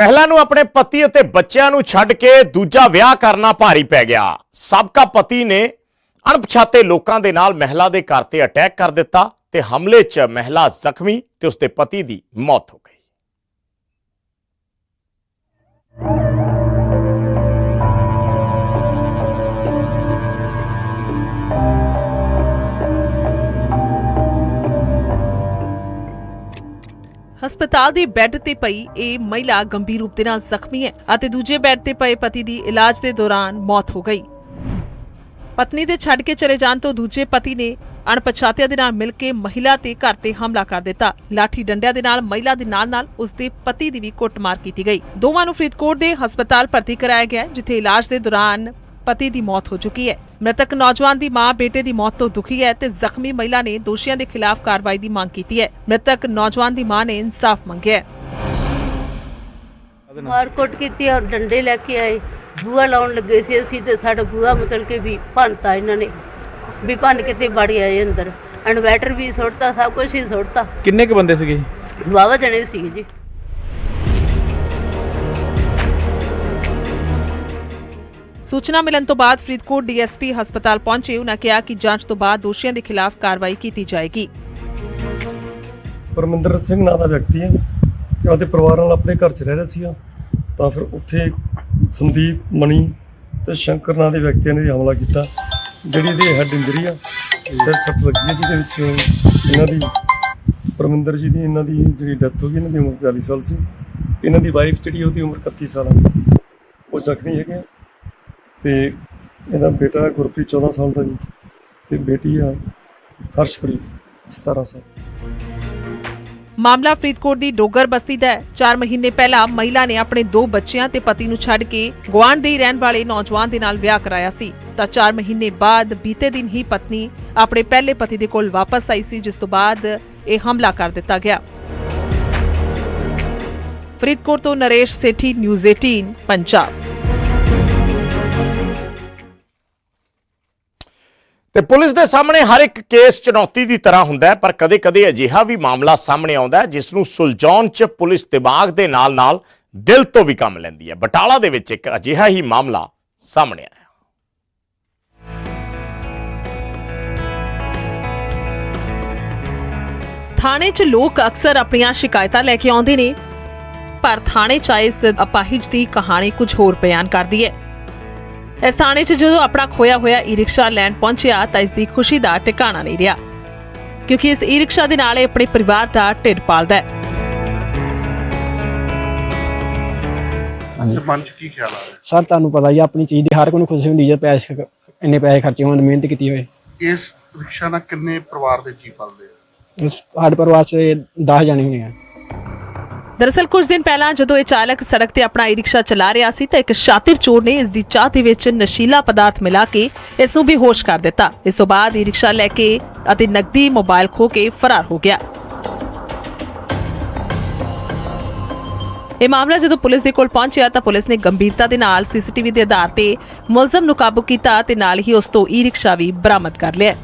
ਪਹਿਲਾ ਨੂੰ ਆਪਣੇ ਪਤੀ ਅਤੇ ਬੱਚਿਆਂ ਨੂੰ ਛੱਡ ਕੇ ਦੂਜਾ ਵਿਆਹ ਕਰਨਾ ਭਾਰੀ ਪੈ ਗਿਆ। ਸਾਬਕਾ ਪਤੀ ਨੇ ਅਣਪਛਾਤੇ ਲੋਕਾਂ ਦੇ ਨਾਲ ਮਹਿਲਾ ਦੇ ਘਰ ਤੇ ਅਟੈਕ ਕਰ ਦਿੱਤਾ ਤੇ ਹਮਲੇ 'ਚ ਮਹਿਲਾ ਜ਼ਖਮੀ ਤੇ ਉਸਦੇ ਪਤੀ ਦੀ ਮੌਤ ਹੋ ਗਈ। ਹਸਪਤਾਲ ਦੇ ਬੈੱਡ ਤੇ ਪਈ ਇਹ ਮਹਿਲਾ ਗੰਭੀਰ ਰੂਪ ਦੇ ਨਾਲ ਜ਼ਖਮੀ ਹੈ ਅਤੇ ਦੂਜੇ ਬੈੱਡ ਤੇ ਪਏ ਪਤੀ ਦੀ ਇਲਾਜ ਦੇ ਦੌਰਾਨ ਮੌਤ ਹੋ ਗਈ। ਪਤਨੀ ਦੇ ਛੱਡ ਕੇ ਚਲੇ ਜਾਣ ਤੋਂ ਦੂਜੇ ਪਤੀ ਨੇ ਅਣਪਛਾਤਿਆਂ ਦੇ ਨਾਲ ਮਿਲ ਕੇ ਮਹਿਲਾ ਤੇ ਘਰ ਤੇ ਹਮਲਾ ਕਰ ਦਿੱਤਾ। ਲਾਠੀ ਡੰਡਿਆਂ ਦੇ ਨਾਲ ਮਹਿਲਾ ਦੇ ਨਾਲ-ਨਾਲ ਉਸ ਦੇ ਪਤੀ ਦੀ ਵੀ ਕੁੱਟਮਾਰ ਕੀਤੀ ਗਈ। ਦੋਵਾਂ ਨੂੰ ਫਰੀਦਕੋਟ ਦੇ ਹਸਪਤਾਲ ਭਰਤੀ ਕਰਾਇਆ ਗਿਆ ਜਿੱਥੇ ਇਲਾਜ ਦੇ ਦੌਰਾਨ ਪਤੀ ਦੀ ਮੌਤ ਹੋ ਚੁੱਕੀ ਹੈ। ਮ੍ਰਿਤਕ ਨੌਜਵਾਨ ਦੀ ਮਾਂ ਬੇਟੇ ਦੀ ਮੌਤ ਤੋਂ ਦੁਖੀ ਹੈ ਤੇ ਜ਼ਖਮੀ ਮਹਿਲਾ ਨੇ ਦੋਸ਼ੀਆਂ ਦੇ ਖਿਲਾਫ ਕਾਰਵਾਈ ਦੀ ਮੰਗ ਕੀਤੀ ਹੈ। ਮ੍ਰਿਤਕ ਨੌਜਵਾਨ ਦੀ ਮਾਂ ਨੇ ਇਨਸਾਫ ਮੰਗਿਆ ਹੈ। ਮਾਰਕੁੱਟ ਕੀਤੀ ਔਰ ਡੰਡੇ ਲੈ ਕੇ ਆਏ। ਬੂਆ ਲਾਉਣ ਲੱਗੇ ਸੀ ਅਸੀਂ ਤੇ ਸਾਡਾ ਬੂਆ ਮਤਲਬ ਕਿ ਵੀ ਭੰਨਤਾ ਇਹਨਾਂ ਨੇ। ਵੀ ਭੰਨ ਕੇ ਤੇ ਵੜ ਆਏ ਅੰਦਰ। ਇਨਵੈਟਰ ਵੀ ਸੁੱਟਤਾ ਸਭ ਕੁਝ ਹੀ ਸੁੱਟਤਾ। ਕਿੰਨੇ ਕ ਬੰਦੇ ਸੀਗੇ ਵਾਵਾ ਜਣੇ ਸੀ ਜੀ। ਸੂਚਨਾ ਮਿਲਣ ਤੋਂ ਬਾਅਦ ਫਰੀਦਕੋਟ ਡੀਐਸਪੀ ਹਸਪਤਾਲ ਪਹੁੰਚੇ। ਉਹਨਾਂ ਕਿਹਾ ਕਿ ਜਾਂਚ ਤੋਂ ਬਾਅਦ ਦੋਸ਼ੀਆਂ ਦੇ ਖਿਲਾਫ ਕਾਰਵਾਈ ਕੀਤੀ ਜਾਏਗੀ। ਪਰਮਿੰਦਰ ਸਿੰਘ ਨਾਂ ਦਾ ਵਿਅਕਤੀ ਹੈ। ਤੇ ਉਹਦੇ ਪਰਿਵਾਰ ਨਾਲ ਆਪਣੇ ਘਰ 'ਚ ਰਹਿ ਰਿਹਾ ਸੀਗਾ। ਤਾਂ ਫਿਰ ਉੱਥੇ ਸੰਦੀਪ ਮਣੀ ਤੇ ਸ਼ੰਕਰ ਨਾਂ ਦੇ ਵਿਅਕਤੀਆਂ ਨੇ ਹਮਲਾ ਕੀਤਾ। ਜਿਹੜੀ ਇਹਦੀ ਹੈਡ ਇੰਜਰੀ ਆ, ਸਿਰ ਸੱਟ ਲੱਗੀ ਹੈ, ਜਿਹਦੇ ਵਿੱਚ ਇਹਨਾਂ ਦੀ ਪਰਮਿੰਦਰ ਜੀ ਦੀ ਇਹਨਾਂ ਦੀ ਜਿਹੜੀ ਡੈਥ ਹੋ ਗਈ, ਇਹਨਾਂ ਦੀ ਉਮਰ 42 ਸਾਲ ਸੀ। ਇਹਨਾਂ ਦੀ ਵਾਈਫ ਜਿਹੜੀ ਉਹਦੀ ਉਮਰ 31 ਸਾਲ ਆ। ਉਹ ਜ਼ਖਮੀ ਹੈਗੇ ਆ। ਤੇ ਇਹਦਾ ਬੇਟਾ ਗੁਰਪ੍ਰੀਤ 14 ਸਾਲ ਦਾ ਜੀ ਤੇ ਬੇਟੀ ਆ ਹਰਸ਼ਪ੍ਰੀਤ 17 ਸਾਲ। ਮਾਮਲਾ ਫਰੀਦਕੋਟ ਦੀ ਡੋਗਰ ਬਸਤੀ ਦਾ ਹੈ। 4 ਮਹੀਨੇ ਪਹਿਲਾਂ ਮਹਿਲਾ ਨੇ ਆਪਣੇ ਦੋ ਬੱਚਿਆਂ ਤੇ ਪਤੀ ਨੂੰ ਛੱਡ ਕੇ ਗੁਆਂਢ ਦੇ ਰਹਿਣ ਵਾਲੇ ਨੌਜਵਾਨ ਦੇ ਨਾਲ ਵਿਆਹ ਕਰਾਇਆ ਸੀ। ਤਾਂ 4 ਮਹੀਨੇ ਬਾਅਦ ਬੀਤੇ ਦਿਨ ਹੀ ਪਤਨੀ ਆਪਣੇ ਪਹਿਲੇ ਪਤੀ ਦੇ ਕੋਲ ਵਾਪਸ ਆਈ ਸੀ, ਜਿਸ ਤੋਂ ਬਾਅਦ ਇਹ ਹਮਲਾ ਕਰ ਦਿੱਤਾ ਗਿਆ। ਫਰੀਦਕੋਟ ਤੋਂ ਨਰੇਸ਼ ਸੇਠੀ, ਨਿਊਜ਼ 18 ਪੰਜਾਬ। ਤੇ ਪੁਲਿਸ ਦੇ ਸਾਹਮਣੇ ਹਰ ਇੱਕ ਕੇਸ ਚੁਣੌਤੀ ਦੀ ਤਰ੍ਹਾਂ ਹੁੰਦਾ ਹੈ, ਪਰ ਕਦੇ-ਕਦੇ ਅਜਿਹਾ ਵੀ ਮਾਮਲਾ ਸਾਹਮਣੇ ਆਉਂਦਾ ਜਿਸ ਨੂੰ ਸੁਲਝਾਉਣ 'ਚ ਪੁਲਿਸ ਦਿਮਾਗ ਦੇ ਨਾਲ-ਨਾਲ ਦਿਲ ਤੋਂ ਵੀ ਕੰਮ ਲੈਂਦੀ ਹੈ। ਬਟਾਲਾ ਦੇ ਵਿੱਚ ਇੱਕ ਅਜਿਹਾ ਹੀ ਮਾਮਲਾ ਸਾਹਮਣੇ ਆਇਆ। ਥਾਣੇ 'ਚ ਲੋਕ ਅਕਸਰ ਆਪਣੀਆਂ ਸ਼ਿਕਾਇਤਾਂ ਲੈ ਕੇ ਆਉਂਦੇ ਨੇ, ਪਰ ਥਾਣੇ 'ਚ ਆਏ ਇਸ ਅਪਾਹਿਜ ਦੀ ਕਹਾਣੀ ਕੁਝ ਹੋਰ ਬਿਆਨ ਕਰਦੀ ਹੈ। ਇਸ ਥਾਣੇ 'ਚ ਜਦੋਂ ਆਪਣਾ ਖੋਇਆ ਹੋਇਆ ਈ-ਰਿਕਸ਼ਾ ਲੈਣ ਪਹੁੰਚਿਆ ਤਾਂ ਇਸ ਦੀ ਖੁਸ਼ੀ ਦਾ ਟਿਕਾਣਾ ਨਹੀਂ ਰਿਹਾ ਕਿਉਂਕਿ ਇਸ ਈ-ਰਿਕਸ਼ਾ ਦੇ ਨਾਲ ਇਹ ਆਪਣੇ ਪਰਿਵਾਰ ਦਾ ਢਿੱਡ ਪਾਲਦਾ ਹੈ। ਹਾਂਜੀ। ਤੇ ਮਨ ਚ ਕੀ ਖਿਆਲ ਆ ਰਿਹਾ? ਸਰ ਤੁਹਾਨੂੰ ਪਤਾ ਹੀ ਆ, ਆਪਣੀ ਚੀਜ਼ ਦੀ ਹਰ ਕੋਈ ਨੂੰ ਖੁਸ਼ੀ ਹੁੰਦੀ ਹੈ ਪੈਸੇ ਖ- ਇੰਨੇ ਪੈਸੇ ਖਰਚੇ ਹੋਣ ਮਿਹਨਤ ਕੀਤੀ ਹੋਵੇ ਇਸ ਰਿਕਸ਼ਾ ਨਾਲ ਕਿੰਨੇ ਪਰਿਵਾਰ ਦੇ ਜੀ ਪਲਦੇ ਆ? ਉਸ ਸਾਡੇ ਪਰਿਵਾਰ 'ਚ 10 ਜਾਣੇ ਹੋਣੇ ਆ। ਦਰਅਸਲ ਕੁਝ ਦਿਨ ਪਹਿਲਾਂ ਜਦੋਂ ਇਹ ਚਾਲਕ ਸੜਕ ਤੇ ਆਪਣਾ ਈ-ਰਿਕਸ਼ਾ ਚਲਾ ਰਿਹਾ ਸੀ ਤਾਂ ਇੱਕ ਸ਼ਾਤਿਰ ਚੋਰ ਨੇ ਇਸ ਦੀ ਚਾਹ ਦੇ ਵਿੱਚ ਨਸ਼ੀਲਾ ਪਦਾਰਥ ਮਿਲਾ ਕੇ ਇਸ ਨੂੰ ਬੇਹੋਸ਼ ਕਰ ਦਿੱਤਾ। ਇਸ ਤੋਂ ਬਾਅਦ ਈ-ਰਿਕਸ਼ਾ ਲੈ ਕੇ ਅਤੇ ਨਕਦੀ ਮੋਬਾਈਲ ਖੋ ਕੇ ਫਰਾਰ ਹੋ ਗਿਆ। ਇਹ ਮਾਮਲਾ ਜਦੋਂ ਪੁਲਿਸ ਦੇ ਕੋਲ ਪਹੁੰਚਿਆ ਤਾਂ ਪੁਲਿਸ ਨੇ ਗੰਭੀਰਤਾ ਦੇ ਨਾਲ ਸੀਸੀਟੀਵੀ ਦੇ ਆਧਾਰ ਤੇ ਮੁਲਜ਼ਮ ਨੂੰ ਕਾਬੂ ਕੀਤਾ ਤੇ ਨਾਲ ਹੀ ਉਸ ਤੋਂ ਈ-ਰਿਕਸ਼ਾ ਵੀ ਬਰਾਮਦ ਕਰ ਲਿਆ।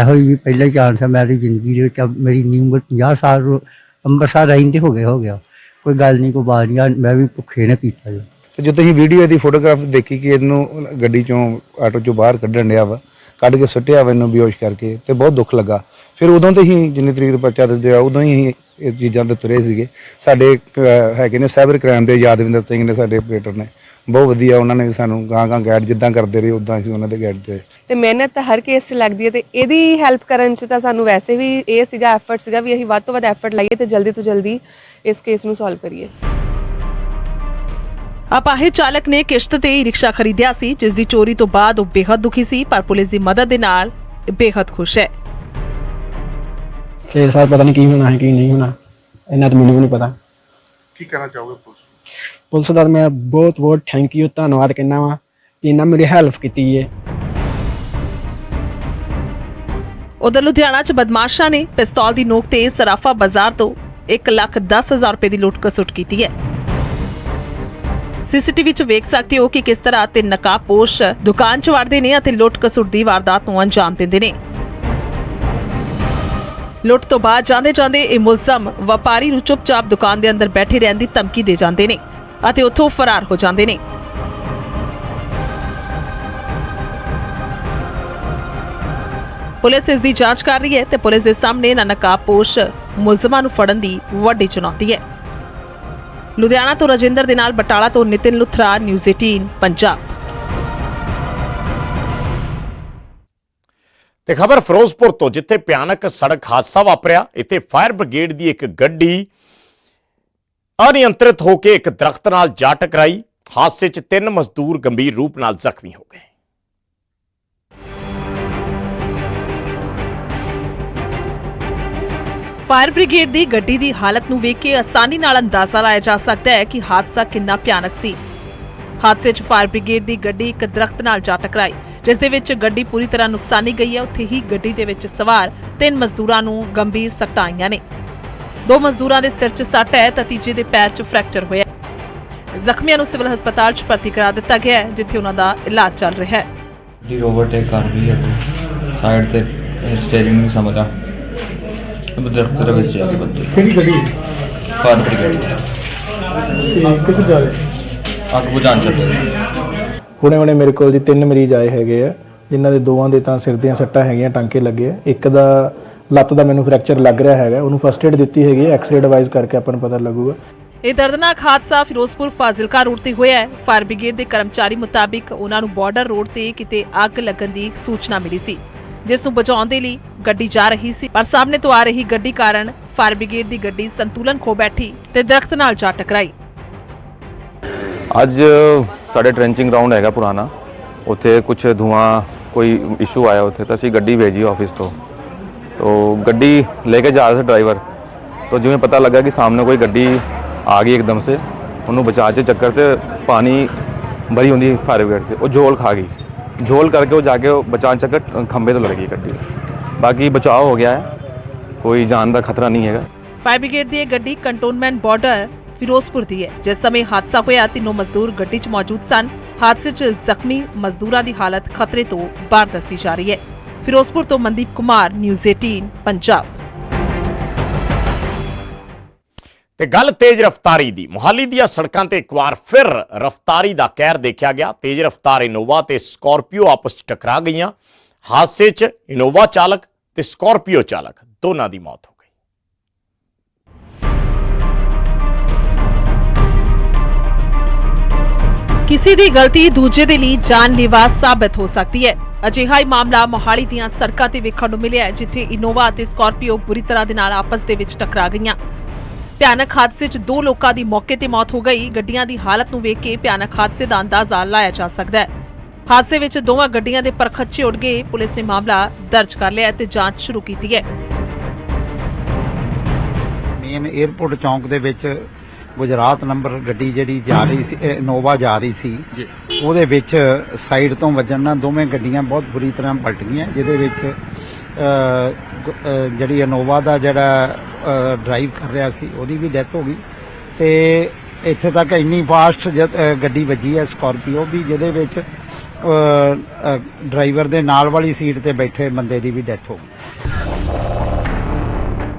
ਇਹੋ ਹੀ ਪਹਿਲਾ ਚਾਂਸ ਹੈ ਮੇਰੀ ਜ਼ਿੰਦਗੀ ਦੇ ਵਿੱਚ ਅਬ ਮੇਰੀ ਉਮਰ 50 ਸਾਲ ਰੋ- ਅੰਮ੍ਰਿਤਸਰ ਰਹਿੰਦੇ ਹੋ ਗਏ, ਹੋ ਗਿਆ। ਕੋਈ ਗੱਲ ਨਹੀਂ, ਕੋਈ ਬਾਤ ਨਹੀਂ ਮੈਂ ਵੀ ਭੁੱਖੇ ਨੇ ਕੀਤਾ ਜੀ। ਤੇ ਜਦੋਂ ਅਸੀਂ ਵੀਡੀਓ ਦੀ ਫੋਟੋਗ੍ਰਾਫ ਦੇਖੀ ਕਿ ਇਹਨੂੰ ਗੱਡੀ ਚੋਂ ਆਟੋ ਚੋਂ ਬਾਹਰ ਕੱਢਣ ਡਿਆ ਵਾ, ਕੱਢ ਕੇ ਸੁੱਟਿਆ ਵਾ ਇਹਨੂੰ ਬੇਹੋਸ਼ ਕਰਕੇ, ਤੇ ਬਹੁਤ ਦੁੱਖ ਲੱਗਾ। ਫਿਰ ਉਦੋਂ ਤੇ ਹੀ ਜਿੰਨੀ ਤਰੀਕ ਤੋਂ ਪਰਚਾ ਦਿੱਤੇ ਆ ਉਦੋਂ ਹੀ ਇਹ ਚੀਜ਼ਾਂ ਤੇ ਤੁਰੇ ਸੀਗੇ। ਸਾਡੇ ਹੈਗੇ ਨੇ ਸਾਈਬਰ ਕ੍ਰਾਈਮ ਦੇ ਯਾਦਵਿੰਦਰ ਸਿੰਘ ਨੇ, ਸਾਡੇ ਆਪਰੇਟਰ ਨੇ। ਬਹੁਤ ਵਧੀਆ ਉਹਨਾਂ ਨੇ ਵੀ ਸਾਨੂੰ ਗਾਂ ਗਾਂ ਗਾਈਡ ਜਿੱਦਾਂ ਕਰਦੇ ਰਹੇ ਉਦਾਂ ਅਸੀਂ ਉਹਨਾਂ ਦੇ ਗਾਈਡ ਤੇ ਤੇ ਮਿਹਨਤ ਤਾਂ ਹਰ ਕੇਸ 'ਚ ਲੱਗਦੀ ਹੈ ਤੇ ਇਹਦੀ ਹੈਲਪ ਕਰਨ 'ਚ ਤਾਂ ਸਾਨੂੰ ਵੈਸੇ ਵੀ ਇਹ ਸੀਗਾ ਐਫਰਟ ਸੀਗਾ ਵੀ ਅਸੀਂ ਵੱਧ ਤੋਂ ਵੱਧ ਐਫਰਟ ਲਾਈਏ ਤੇ ਜਲਦੀ ਤੋਂ ਜਲਦੀ ਇਸ ਕੇਸ ਨੂੰ ਸੋਲਵ ਕਰੀਏ। ਅਪਾਹਿਜ ਚਾਲਕ ਨੇ ਕਿਸ਼ਤ ਤੇ ਹੀ ਰਿਕਸ਼ਾ ਖਰੀਦਿਆ ਸੀ ਜਿਸ ਦੀ ਚੋਰੀ ਤੋਂ ਬਾਅਦ ਉਹ ਬੇਹੱਦ ਦੁਖੀ ਸੀ ਪਰ ਪੁਲਿਸ ਦੀ ਮਦਦ ਦੇ ਨਾਲ ਬੇਹੱਦ ਖੁਸ਼ ਹੈ। ਫੇਰ ਸਰ ਪਤਾ ਨਹੀਂ ਕੀ ਹੋਣਾ ਹੈ ਕੀ ਨਹੀਂ ਹੋਣਾ ਇਹਨਾਂ ਤਾਂ ਮੈਨੂੰ ਨਹੀਂ ਪਤਾ। ਕੀ ਕਹਿਣਾ ਚਾਹੋਗੇ ਪੁਲਿਸ ਪੁਲਿਸ ਦਾ ਮੈਂ ਬਹੁਤ ਬਹੁਤ ਥੈਂਕ ਯੂ ਧੰਨਵਾਦ ਕਹਿੰਦਾ ਵਾਂ ਕਿ ਇਹਨਾਂ ਮੇਰੀ ਹੈਲਪ ਕੀਤੀ ਹੈ ਉਧਰ ਲੁਧਿਆਣਾ 'ਚ ਬਦਮਾਸ਼ਾਂ ਨੇ ਪਿਸਤੌਲ ਦੀ ਨੋਕ ਤੇ ਸਰਾਫਾ ਬਾਜ਼ਾਰ ਤੋਂ 1 ਲੱਖ 10 ਹਜ਼ਾਰ ਰੁਪਏ ਦੀ ਲੁੱਟ ਕਸੁੱਟ ਕੀਤੀ ਹੈ। ਸੀਸੀਟੀਵੀ 'ਚ ਵੇਖ ਸਕਦੇ ਹੋ ਕਿ ਕਿਸ ਤਰ੍ਹਾਂ ਤੇ ਨਕਾਬਪੋਸ਼ ਦੁਕਾਨ 'ਚ ਵੜਦੇ ਨੇ ਅਤੇ ਲੁੱਟ ਕਸੁੱਟ ਦੀ ਵਾਰਦਾਤ ਨੂੰ ਅੰਜਾਮ ਦਿੰਦੇ ਨੇ। ਲੁੱਟ ਤੋਂ ਬਾਅਦ ਜਾਂਦੇ ਜਾਂਦੇ ਇਹ ਮੁਲਜ਼ਮ ਵਪਾਰੀ ਨੂੰ ਚੁੱਪਚਾਪ ਦੁਕਾਨ ਦੇ ਅੰਦਰ ਬੈਠੇ ਰਹਿਣ ਦੀ ਧਮਕੀ ਦੇ ਜਾਂਦੇ ਨੇ। ਅਤੇ ਉੱਥੋਂ ਫਰਾਰ ਹੋ ਜਾਂਦੇ ਨੇ। ਪੁਲਿਸ ਇਸ ਦੀ ਜਾਂਚ ਕਰ ਰਹੀ ਹੈ ਤੇ ਪੁਲਿਸ ਦੇ ਸਾਹਮਣੇ ਇਹਨਾਂ ਨਕਾਬਪੋਸ਼ ਮੁਲਜ਼ਮਾਂ ਨੂੰ ਫੜਨ ਦੀ ਵੱਡੀ ਚੁਣੌਤੀ ਹੈ। ਲੁਧਿਆਣਾ ਤੋਂ ਰਜਿੰਦਰ ਦੇ ਨਾਲ ਬਟਾਲਾ ਤੋਂ ਨਿਤਿਨ ਲੁਥਰਾ, ਨਿਊਜ਼ 18 ਪੰਜਾਬ। ਤੇ ਖਬਰ ਫਿਰੋਜ਼ਪੁਰ ਤੋਂ ਜਿੱਥੇ ਭਿਆਨਕ ਸੜਕ ਹਾਦਸਾ ਵਾਪਰਿਆ, ਇੱਥੇ ਫਾਇਰ ਬ੍ਰਿਗੇਡ ਦੀ ਇੱਕ ਗੱਡੀ ਅਨਿਯੰਤਰਿਤ ਹੋ ਕੇ ਇੱਕ ਦਰਖਤ ਨਾਲ ਜਾ ਟਕਰਾਈ, ਹਾਦਸੇ 'ਚ ਤਿੰਨ ਮਜ਼ਦੂਰ ਗੰਭੀਰ ਰੂਪ ਨਾਲ ਜ਼ਖਮੀ ਹੋ ਗਏ। ਫਾਇਰ ਬ੍ਰਿਗੇਡ ਦੀ ਗੱਡੀ ਦੀ ਹਾਲਤ ਨੂੰ ਵੇਖ ਕੇ ਆਸਾਨੀ ਨਾਲ ਅੰਦਾਜ਼ਾ ਲਾਇਆ ਜਾ ਸਕਦਾ ਹੈ ਕਿ ਹਾਦਸਾ ਕਿੰਨਾ ਭਿਆਨਕ ਸੀ। ਹਾਦਸੇ 'ਚ ਫਾਇਰ ਬ੍ਰਿਗੇਡ ਦੀ ਗੱਡੀ ਇੱਕ ਦਰਖਤ ਨਾਲ ਜਾ ਟਕਰਾਈ, ਜਿਸ ਦੇ ਵਿੱਚ ਗੱਡੀ ਪੂਰੀ ਤਰ੍ਹਾਂ ਨੁਕਸਾਨੀ ਗਈ ਹੈ। ਉੱਥੇ ਹੀ ਗੱਡੀ ਦੇ ਵਿੱਚ ਸਵਾਰ ਤਿੰਨ ਮਜ਼ਦੂਰਾਂ ਨੂੰ ਗੰਭੀਰ ਸੱਟਾਂ ਆਈਆਂ ਨੇ। ਦੋ ਮਜ਼ਦੂਰਾਂ ਦੇ ਸਿਰ 'ਚ ਸੱਟ ਹੈ ਤਾਂ ਤੀਜੇ ਦੇ ਪੈਰ 'ਚ ਫ੍ਰੈਕਚਰ ਹੋਇਆ ਹੈ। ਜ਼ਖਮੀਆਂ ਨੂੰ ਸਿਵਲ ਹਸਪਤਾਲ 'ਚ ਭਰਤੀ ਕਰਾ ਦਿੱਤਾ ਗਿਆ ਹੈ ਜਿੱਥੇ ਉਹਨਾਂ ਦਾ ਇਲਾਜ ਚੱਲ ਰਿਹਾ ਹੈ। ਦੀ ਓਵਰਟੇਕ ਕਰ ਰਹੀ ਹੈ ਸਾਈਡ ਤੇ ਸਟੀਅਰਿੰਗ ਨਹੀਂ ਸਮਝਦਾ ਅਬ ਦਰਖਤ ਦੇ ਵਿੱਚ ਆ ਕੇ ਬੰਦੇ। ਕਿਹੜੀ ਗੱਡੀ ਫਾਰ ਬ੍ਰਿਗੇਡ। ਕਿੱਥੇ ਜਾ ਰਹੇ? ਅੱਗ ਬੁਝਾਉਣ ਚੱਲੇ ਹੁਣੇ ਹੁਣੇ ਮੇਰੇ ਕੋਲ ਜੀ ਤਿੰਨ ਮਰੀਜ਼ ਆਏ ਹੈਗੇ ਆ ਜਿਨ੍ਹਾਂ ਦੇ ਦੋਵਾਂ ਦੇ ਤਾਂ ਸਿਰ ਦੀਆਂ ਸੱਟਾਂ ਹੈਗੀਆਂ ਟਾਂਕੇ ਲੱਗੇ ਆ। ਇੱਕ ਦਾ ਲੱਤ ਦਾ ਮੈਨੂੰ ਫ੍ਰੈਕਚਰ ਲੱਗ ਰਿਹਾ ਹੈਗਾ ਉਹਨੂੰ ਫਸਟ ਏਡ ਦਿੱਤੀ ਹੈਗੀ ਐਕਸ-ਰੇ ਡਿਵਾਈਸ ਕਰਕੇ ਆਪਾਂ ਨੂੰ ਪਤਾ ਲੱਗੂਗਾ। ਇਹ ਦਰਦਨਾਕ ਹਾਦਸਾ ਫਿਰੋਜ਼ਪੁਰ ਫਾਜ਼ਿਲਕਾ ਰੋਡ ਤੇ ਹੋਇਆ ਹੈ। ਫਾਇਰ ਬ੍ਰਿਗੇਡ ਦੇ ਕਰਮਚਾਰੀ ਮੁਤਾਬਿਕ ਉਹਨਾਂ ਨੂੰ ਬਾਰਡਰ ਰੋਡ ਤੇ ਕਿਤੇ ਅੱਗ ਲੱਗਣ ਦੀ ਸੂਚਨਾ ਮਿਲੀ ਸੀ ਜਿਸ ਨੂੰ ਬਚਾਉਣ ਦੇ ਲਈ ਗੱਡੀ ਜਾ ਰਹੀ ਸੀ। ਪਰ ਸਾਹਮਣੇ ਤੋਂ ਆ ਰਹੀ ਗੱਡੀ ਕਾਰਨ ਫਾਇਰ ਬ੍ਰਿਗੇਡ ਦੀ ਗੱਡੀ ਸੰਤੁਲਨ ਖੋ ਬੈਠੀ ਤੇ ਦਰਖਤ ਨਾਲ ਜਾ ਟਕਰਾਈ। ਅੱਜ ਸਾਡੇ ਟ੍ਰੈਂਚਿੰਗ ਗਰਾਊਂਡ ਹੈਗਾ ਪੁਰਾਣਾ। ਉੱਥੇ ਕੁਝ ਧੂਆਂ ਕੋਈ ਇਸ਼ੂ ਆਇਆ ਉੱਥੇ ਤਾਂ ਅਸੀਂ ਗੱਡੀ ਭੇਜੀ ਆਫਿਸ ਤੋਂ। ਤੋ ਗੱਡੀ ਲੈ ਕੇ ਜਾ ਰਿਹਾ ਸੀ तो ਜਿਵੇਂ ਪਤਾ ਲੱਗਾ ਕਿ ਸਾਹਮਣੇ ਕੋਈ ਗੱਡੀ ਆ ਗਈ ਇੱਕਦਮ ਸੇ, ਉਹਨੂੰ ਬਚਾ ਕੇ ਚੱਕਰ ਤੇ ਪਾਣੀ ਭਰੀ ਹੁੰਦੀ ਫਾਇਰ ਬ੍ਰਿਗੇਡ ਤੇ, ਉਹ ਝੋਲ ਖਾ ਗਈ। ਝੋਲ ਕਰਕੇ ਉਹ ਜਾ ਕੇ ਬਚਾਉਣ ਚੱਕਰ ਖੰਭੇ ਤੋਂ ਲੜ ਗਈ ਗੱਡੀ। ਬਾਕੀ ਬਚਾਅ ਹੋ ਗਿਆ ਹੈ, ਕੋਈ ਜਾਨ ਦਾ ਖਤਰਾ ਨਹੀਂ ਹੈਗਾ। ਫਾਇਰ ਬ੍ਰਿਗੇਡ ਦੀ ਇਹ ਗੱਡੀ ਕੰਟੋਨਮੈਂਟ ਬਾਰਡਰ ਫਿਰੋਜ਼ਪੁਰ ਦੀ ਹੈ। ਜਿਸ ਸਮੇਂ ਹਾਦਸਾ ਹੋਇਆ, ਤਿੰਨੋਂ ਮਜ਼ਦੂਰ ਗੱਡੀ 'ਚ ਮੌਜੂਦ ਸਨ। ਹਾਦਸੇ 'ਚ ਜ਼ਖਮੀ ਮਜ਼ਦੂਰਾਂ ਦੀ ਹਾਲਤ ਖਤਰੇ ਤੋਂ ਬਾਹਰ ਦੱਸੀ ਜਾ ਰਹੀ ਹੈ। ਫਿਰੋਜ਼ਪੁਰ ਤੋਂ ਮਨਦੀਪ ਕੁਮਾਰ ਨਿਊਜ਼ 18 ਪੰਜਾਬ। ਤੇ ਗੱਲ ਤੇਜ਼ ਰਫ਼ਤਾਰੀ ਦੀ। ਮੁਹਾਲੀ ਦੀਆਂ ਸੜਕਾਂ ਤੇ ਇੱਕ ਵਾਰ ਫਿਰ ਰਫ਼ਤਾਰੀ ਦਾ ਕਹਿਰ ਦੇਖਿਆ ਗਿਆ। ਤੇਜ਼ ਰਫ਼ਤਾਰ ਇਨੋਵਾ ਤੇ ਸਕਾਰਪੀਓ ਆਪਸ 'ਚ ਟਕਰਾ ਗਈਆਂ। ਹਾਦਸੇ 'ਚ ਇਨੋਵਾ ਚਾਲਕ ਤੇ ਸਕਾਰਪੀਓ ਚਾਲਕ ਦੋਨਾਂ ਦੀ ਮੌਤ ਹੋ ਗਈ। ਕਿਸੇ ਦੀ ਗਲਤੀ ਦੂਜੇ ਦੇ ਲਈ ਜਾਨਲੇਵਾ ਸਾਬਤ ਹੋ ਸਕਦੀ ਹੈ। ਅਜਿਹਾ ਹੀ ਮਾਮਲਾ ਮੋਹਾਲੀ ਦੀਆਂ ਸੜਕਾਂ ਤੇ ਵੇਖਣ ਨੂੰ ਮਿਲਿਆ ਹੈ, ਜਿੱਥੇ ਇਨੋਵਾ ਅਤੇ ਸਕਾਰਪੀਓ ਬੁਰੀ ਤਰ੍ਹਾਂ ਦੇ ਨਾਲ ਆਪਸ ਦੇ ਵਿੱਚ ਟਕਰਾ ਗਈਆਂ। ਭਿਆਨਕ ਹਾਦਸੇ 'ਚ ਦੋ ਲੋਕਾਂ ਦੀ ਮੌਕੇ ਤੇ ਮੌਤ ਹੋ ਗਈ। ਗੱਡੀਆਂ ਦੀ ਹਾਲਤ ਨੂੰ ਵੇਖ ਕੇ ਭਿਆਨਕ ਹਾਦਸੇ ਦਾ ਅੰਦਾਜ਼ਾ ਲਾਇਆ ਜਾ ਸਕਦਾ ਹੈ। ਹਾਦਸੇ ਵਿੱਚ ਦੋਵਾਂ ਗੱਡੀਆਂ ਦੇ ਪਰਖੱਚੇ ਉੱਡ ਗਏ। ਪੁਲਿਸ ਨੇ ਮਾਮਲਾ ਦਰਜ ਕਰ ਲਿਆ ਹੈ ਤੇ ਜਾਂਚ ਸ਼ੁਰੂ ਕੀਤੀ ਹੈ। ਮੇਨ 에어ਪੋਰਟ ਚੌਂਕ ਦੇ ਵਿੱਚ ਗੁਜਰਾਤ ਨੰਬਰ ਗੱਡੀ ਜਿਹੜੀ ਜਾ ਰਹੀ ਸੀ ਇਨੋਵਾ ਜਾ ਰਹੀ ਸੀ ਉਹਦੇ ਵਿੱਚ ਸਾਈਡ ਤੋਂ ਵੱਜਣ ਨਾਲ ਦੋਵੇਂ ਗੱਡੀਆਂ ਬਹੁਤ ਬੁਰੀ ਤਰ੍ਹਾਂ ਪਲਟ ਗਈਆਂ ਜਿਹਦੇ ਵਿੱਚ ਜਿਹੜੀ ਇਨੋਵਾ ਦਾ ਜਿਹੜਾ ਡਰਾਈਵ ਕਰ ਰਿਹਾ ਸੀ ਉਹਦੀ ਵੀ ਡੈਥ ਹੋ ਗਈ। ਤੇ ਇੱਥੇ ਤੱਕ ਇੰਨੀ ਫਾਸਟ ਗੱਡੀ ਵੱਜੀ ਹੈ ਸਕਾਰਪੀਓ ਵੀ ਜਿਹਦੇ ਵਿੱਚ ਡਰਾਈਵਰ ਦੇ ਨਾਲ ਵਾਲੀ ਸੀਟ ਤੇ ਬੈਠੇ ਬੰਦੇ ਦੀ ਵੀ ਡੈਥ ਹੋ ਗਈ।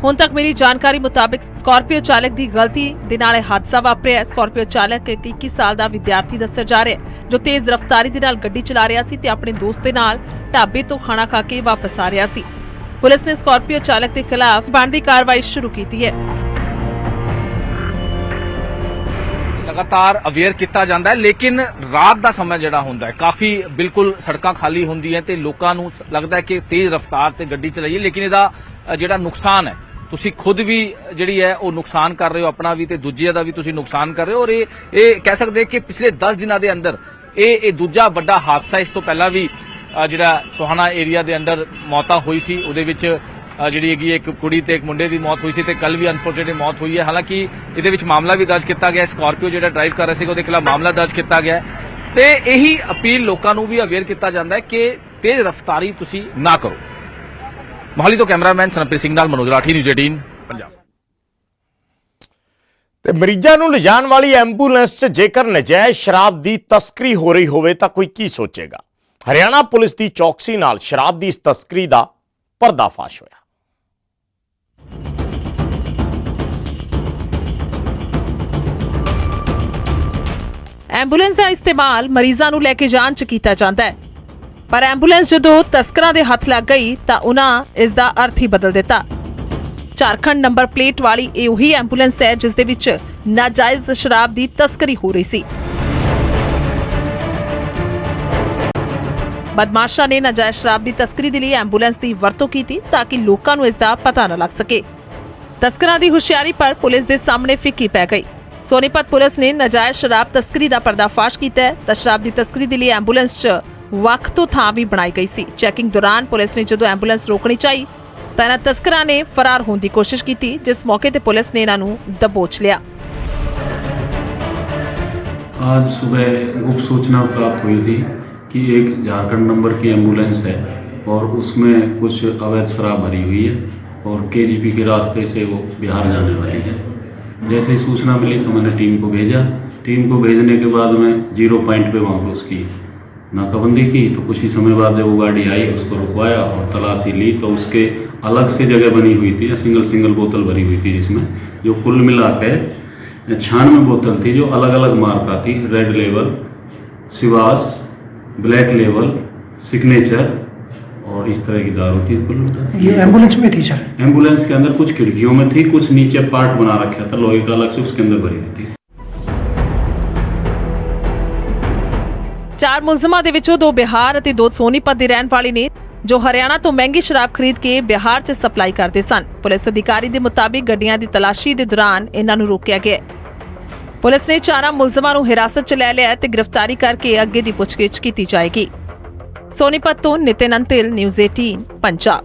ਹੁਣ ਤੱਕ ਮਿਲੀ ਜਾਣਕਾਰੀ ਮੁਤਾਬਕ ਸਕਾਰਪੀਓ ਚਾਲਕ ਦੀ ਗਲਤੀ ਦੇ ਨਾਲ ਇਹ ਹਾਦਸਾ ਵਾਪਰਿਆ। ਸਕਾਰਪੀਓ ਚਾਲਕ 21 ਸਾਲ ਦਾ ਵਿਦਿਆਰਥੀ ਦੱਸਿਆ ਜਾ ਰਿਹਾ ਜੋ ਤੇਜ਼ ਰਫ਼ਤਾਰੀ ਦੇ ਨਾਲ ਗੱਡੀ ਚਲਾ ਰਿਹਾ ਸੀ ਤੇ ਆਪਣੇ ਦੋਸਤ ਦੇ ਨਾਲ ਢਾਬੇ ਤੋਂ ਖਾਣਾ ਖਾ ਕੇ ਵਾਪਸ ਆ ਰਿਹਾ ਸੀ। ਪੁਲਿਸ ਨੇ ਸਕਾਰਪੀਓ ਚਾਲਕ ਦੇ ਖਿਲਾਫ ਬਣਦੀ ਕਾਰਵਾਈ ਸ਼ੁਰੂ ਕੀਤੀ ਹੈ। ਲਗਾਤਾਰ ਅਵੇਅਰ ਕੀਤਾ ਜਾਂਦਾ ਹੈ, ਲੇਕਿਨ ਰਾਤ ਦਾ ਸਮਾਂ ਜਿਹੜਾ ਹੁੰਦਾ ਹੈ, ਕਾਫੀ ਬਿਲਕੁਲ ਸੜਕਾਂ ਖਾਲੀ ਹੁੰਦੀਆਂ ਤੇ ਲੋਕਾਂ ਨੂੰ ਲੱਗਦਾ ਹੈ ਕਿ ਤੇਜ਼ ਰਫ਼ਤਾਰ ਤੇ ਗੱਡੀ ਚਲਾਈਏ, ਲੇਕਿਨ ਇਹਦਾ ਜਿਹੜਾ ਨੁਕਸਾਨ ਹੈ ਤੁਸੀਂ ਖੁਦ ਵੀ ਜਿਹੜੀ ਹੈ ਉਹ ਨੁਕਸਾਨ ਕਰ ਰਹੇ ਹੋ, ਆਪਣਾ ਵੀ ਤੇ ਦੂਜਿਆਂ ਦਾ ਵੀ ਤੁਸੀਂ ਨੁਕਸਾਨ ਕਰ ਰਹੇ ਹੋ ਔਰ ਇਹ ਇਹ ਕਹਿ ਸਕਦੇ ਕਿ ਪਿਛਲੇ 10 ਦਿਨਾਂ ਦੇ ਅੰਦਰ ਇਹ ਇਹ ਦੂਜਾ ਵੱਡਾ ਹਾਦਸਾ ਇਸ ਤੋਂ ਪਹਿਲਾਂ ਵੀ ਜਿਹੜਾ ਸੋਹਾਣਾ ਏਰੀਆ ਦੇ ਅੰਦਰ ਮੌਤਾਂ ਹੋਈ ਸੀ, ਉਹਦੇ ਵਿੱਚ ਜਿਹੜੀ ਹੈਗੀ ਇੱਕ ਕੁੜੀ ਤੇ ਇੱਕ ਮੁੰਡੇ ਦੀ ਮੌਤ ਹੋਈ ਸੀ ਤੇ ਕੱਲ ਵੀ ਅਨਫੋਰਚੂਨੇਟਲੀ ਮੌਤ ਹੋਈ ਹੈ ਹਾਲਾਂਕਿ ਇਹਦੇ ਵਿੱਚ ਮਾਮਲਾ ਵੀ ਦਰਜ ਕੀਤਾ ਗਿਆ ਸਕਾਰਪੀਓ ਜਿਹੜਾ ਡਰਾਈਵ ਕਰ ਰਿਹਾ ਸੀ ਉਹਦੇ ਖਿਲਾਫ ਮਾਮਲਾ ਦਰਜ ਕੀਤਾ ਗਿਆ ਹੈ। ਤੇ ਇਹੀ ਅਪੀਲ ਲੋਕਾਂ ਨੂੰ ਵੀ ਅਵੇਅਰ ਕੀਤਾ ਜਾਂਦਾ ਹੈ ਕਿ ਤੇਜ਼ ਰਫ਼ਤਾਰੀ ਤੁਸੀਂ ਨਾ ਕਰੋ ਮੋਹਾਲੀ ਤੋਂ ਕੈਮਰਾਮੈਨ ਸਨਪ੍ਰੀਤ ਸਿੰਘ ਨਾਲ ਮਨੋਜ ਰਾਠੀ ਨਿਊਜ਼ 18 ਪੰਜਾਬ। ਤੇ ਮਰੀਜ਼ਾਂ ਨੂੰ ਲਿਜਾਣ ਵਾਲੀ ਐਂਬੂਲੈਂਸ 'ਚ ਜੇਕਰ ਨਜਾਇਜ਼ ਸ਼ਰਾਬ ਦੀ ਤਸਕਰੀ ਹੋ ਰਹੀ ਹੋਵੇ ਤਾਂ ਕੋਈ ਕੀ ਸੋਚੇਗਾ? ਹਰਿਆਣਾ ਪੁਲਿਸ ਦੀ ਚੌਕਸੀ ਨਾਲ ਸ਼ਰਾਬ ਦੀ ਇਸ ਤਸਕਰੀ ਦਾ ਪਰਦਾਫਾਸ਼ ਹੋਇਆ। ਐਂਬੂਲੈਂਸ ਦਾ ਇਸਤੇਮਾਲ ਮਰੀਜ਼ਾਂ ਨੂੰ ਲੈ ਕੇ ਜਾਣ 'ਚ ਕੀਤਾ ਜਾਂਦਾ ਹੈ। ਪਰ ਐਂਬੂਲੈਂਸ ਜਦੋਂ ਤਸਕਰਾਂ ਦੇ ਹੱਥ ਲੱਗ ਗਈ ਤਾਂ ਉਹਨਾਂ ਇਸ ਦਾ ਅਰਥ ਹੀ ਬਦਲ ਦਿੱਤਾ। ਝਾਰਖੰਡ ਨੰਬਰ ਪਲੇਟ ਵਾਲੀ ਇਹ ਉਹੀ ਐਂਬੂਲੈਂਸ ਹੈ ਜਿਸ ਦੇ ਵਿੱਚ ਨਾਜਾਇਜ਼ ਸ਼ਰਾਬ ਦੀ ਤਸਕਰੀ ਹੋ ਰਹੀ ਸੀ। ਬਦਮਾਸ਼ਾਂ ਨੇ ਨਾਜਾਇਜ਼ ਸ਼ਰਾਬ ਦੀ ਤਸਕਰੀ ਦੇ ਲਈ ਐਂਬੂਲੈਂਸ ਦੀ ਵਰਤੋਂ ਕੀਤੀ ਤਾਂ ਕਿ ਲੋਕਾਂ ਨੂੰ ਇਸ ਦਾ ਪਤਾ ਨਾ ਲੱਗ ਸਕੇ। ਤਸਕਰਾਂ ਦੀ ਹੁਸ਼ਿਆਰੀ ਪਰ ਪੁਲਿਸ ਦੇ ਸਾਹਮਣੇ ਫਿੱਕੀ ਪੈ ਗਈ। ਸੋਨੀਪਤ ਪੁਲਿਸ ਨੇ ਨਾਜਾਇਜ਼ ਸ਼ਰਾਬ ਤਸਕਰੀ ਦਾ ਪਰਦਾਫਾਸ਼ ਕੀਤਾ ਹੈ ਤਾਂ ਸ਼ਰਾਬ ਦੀ ਤਸਕਰੀ ਦੇ ਲਈ ਐਂਬੂਲੈਂਸ 'ਚ ਵੱਖ ਤੋਂ ਥਾਂ ਵੀ ਬਣਾਈ ਗਈ ਸੀ ਚੈਕਿੰਗ ਦੌਰਾਨ ਪੁਲਿਸ ਨੇ ਜਦੋਂ ਐਂਬੂਲੈਂਸ ਰੋਕਣੀ ਚਾਹੀ ਤਾਂ ਇਹਨਾਂ ਤਸਕਰਾਂ ਨੇ ਫਰਾਰ ਹੋਣ ਦੀ ਕੋਸ਼ਿਸ਼ ਕੀਤੀ ਜਿਸ ਮੌਕੇ ਤੇ ਪੁਲਿਸ ਨੇ ਇਹਨਾਂ ਨੂੰ ਦਬੋਚ ਲਿਆ आज सुबह गुप्त सूचना प्राप्त हुई थी कि एक झारखंड नंबर की एम्बुलेंस है और उसमें कुछ अवैध शराब भरी हुई है और केजीपी के रास्ते से वो बिहार जाने वाली है जैसे ही सूचना मिली तो मैंने टीम को भेजा टीम को भेजने के बाद मैं जीरो पॉइंट पे वहाँ पे उसकी नाकाबंदी की तो कुछ ही समय बाद जब वो गाड़ी आई उसको रुकवाया और तलाशी ली तो उसके अलग से जगह बनी हुई थी या सिंगल सिंगल बोतल भरी हुई थी जिसमें जो कुल मिला के छियानवे बोतल थी जो अलग अलग मार्का थी red level सिवास black level signature और इस तरह की दारू थी कुल ये एंबुलेंस में थी सर एंबुलेंस के अंदर कुछ खिड़कियों में थी कुछ नीचे पार्ट बना रखा था लोहे का अलग से उसके अंदर भरी हुई थी। ਚਾਰ ਮੁਲਜ਼ਮਾਂ ਦੇ ਵਿੱਚੋਂ ਦੋ ਬਿਹਾਰ ਅਤੇ ਦੋ ਸੋਨੀਪਤ ਦੇ ਰਹਿਣ ਵਾਲੇ ਨੇ, ਜੋ ਹਰਿਆਣਾ ਤੋਂ ਮਹਿੰਗੀ ਸ਼ਰਾਬ ਖਰੀਦ ਕੇ ਬਿਹਾਰ 'ਚ ਸਪਲਾਈ ਕਰਦੇ ਸਨ। ਪੁਲਿਸ ਅਧਿਕਾਰੀ ਦੇ ਮੁਤਾਬਿਕ ਗੱਡੀਆਂ ਦੀ ਤਲਾਸ਼ੀ ਦੇ ਦੌਰਾਨ ਇਹਨਾਂ ਨੂੰ ਰੋਕਿਆ ਗਿਆ। ਪੁਲਿਸ ਨੇ ਚਾਰਾਂ ਮੁਲਜ਼ਮਾਂ ਨੂੰ ਹਿਰਾਸਤ 'ਚ ਲੈ ਲਿਆ ਤੇ ਗ੍ਰਿਫਤਾਰੀ ਕਰਕੇ ਅੱਗੇ ਦੀ ਪੁੱਛਗਿੱਛ ਕੀਤੀ ਜਾਏਗੀ। ਸੋਨੀਪਤ ਤੋਂ ਨਿਤਿਨ ਅੰਤਿਲ ਨਿਊਜ਼ 18 ਪੰਜਾਬ।